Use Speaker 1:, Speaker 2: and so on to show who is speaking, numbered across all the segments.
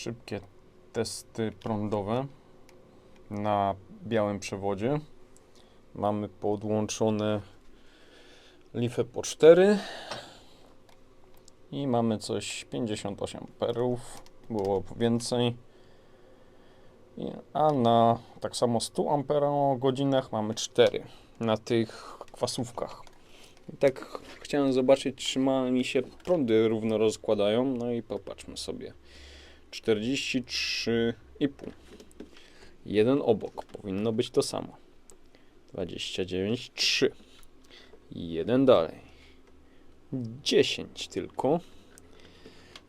Speaker 1: szybkie testy prądowe na białym przewodzie. Mamy podłączone lifę po 4 i mamy coś 58 perów, było więcej. A na tak samo 100 ampera godzinach mamy 4 na tych kwasówkach. I tak chciałem zobaczyć, czy mi się prądy równo rozkładają. No i popatrzmy sobie. 43,5. Jeden obok. Powinno być to samo. 29,3. I jeden dalej. 10 tylko.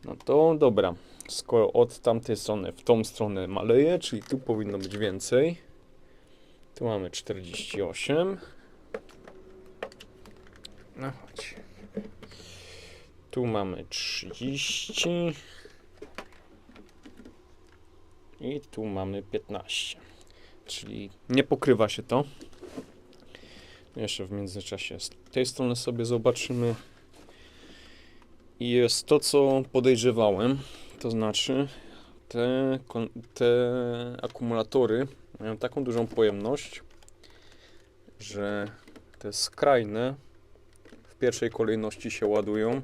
Speaker 1: No to dobra. Skoro od tamtej strony w tą stronę maleje, czyli tu powinno być więcej. Tu mamy 48. No chodź. Tu mamy 30. I tu mamy 15. Czyli nie pokrywa się to. Jeszcze w międzyczasie z tej strony sobie zobaczymy. I jest to, co podejrzewałem. To znaczy, te, te akumulatory mają taką dużą pojemność, że te skrajne w pierwszej kolejności się ładują,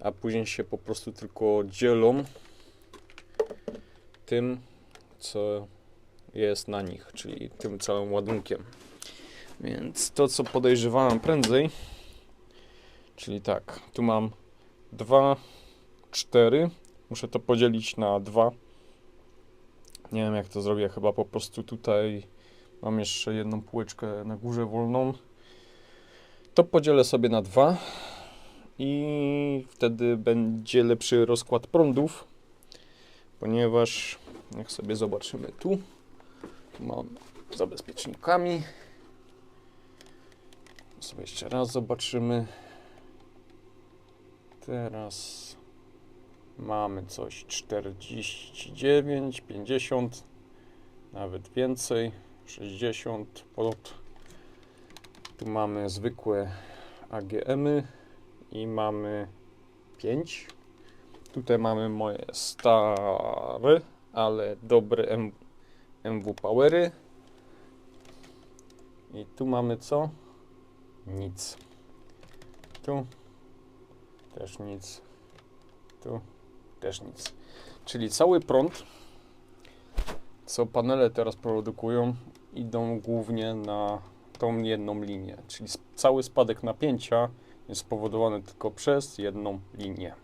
Speaker 1: a później się po prostu tylko dzielą tym, co jest na nich, czyli tym całym ładunkiem. Więc to, co podejrzewałem prędzej, czyli tak, tu mam 2, 4, muszę to podzielić na 2. Nie wiem, jak to zrobię, chyba po prostu tutaj mam jeszcze jedną półeczkę na górze wolną. To podzielę sobie na 2 i wtedy będzie lepszy rozkład prądów, ponieważ jak sobie zobaczymy tu, tu mam z zabezpiecznikami. Sobie jeszcze raz zobaczymy. Teraz mamy coś 49, 50, nawet więcej, 60 pod. Tu mamy zwykłe AGM-y i mamy 5. Tutaj mamy moje stare, ale dobre M MW Powery. I tu mamy co? Nic. Tu też nic. Tu też nic. Czyli cały prąd, co panele teraz produkują, idą głównie na tą jedną linię. Czyli cały spadek napięcia jest spowodowany tylko przez jedną linię.